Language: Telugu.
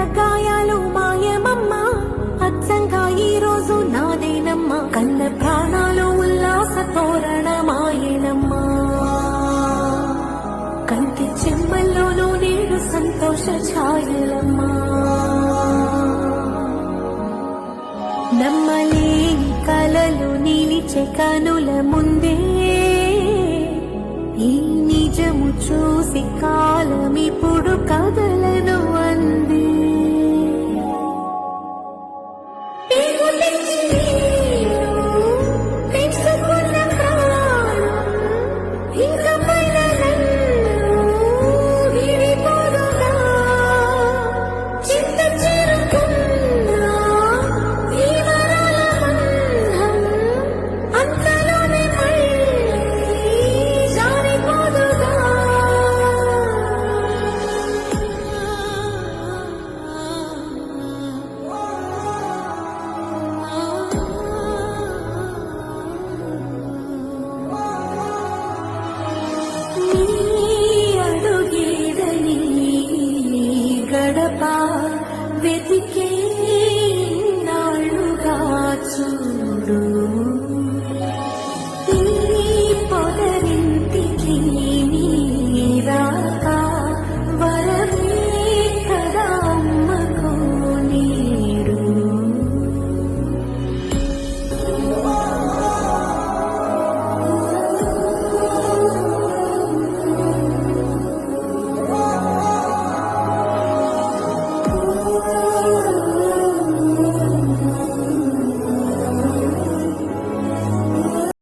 గాయాలు మాయమమ్మా. అచ్చంగా ఈ రోజు నాదేనమ్మా. కన్న ప్రాణాలు ఉల్లాస తోరణమాయనమ్మా. కంటి చెమ్మల్లోనూ నేను సంతోష ఛాయలమ్మా. నమ్మలేని కలలు నిలిచే కనుల ముందే ఈ నిజము చూసి కాలమిప్పుడు तड़पा वेदिके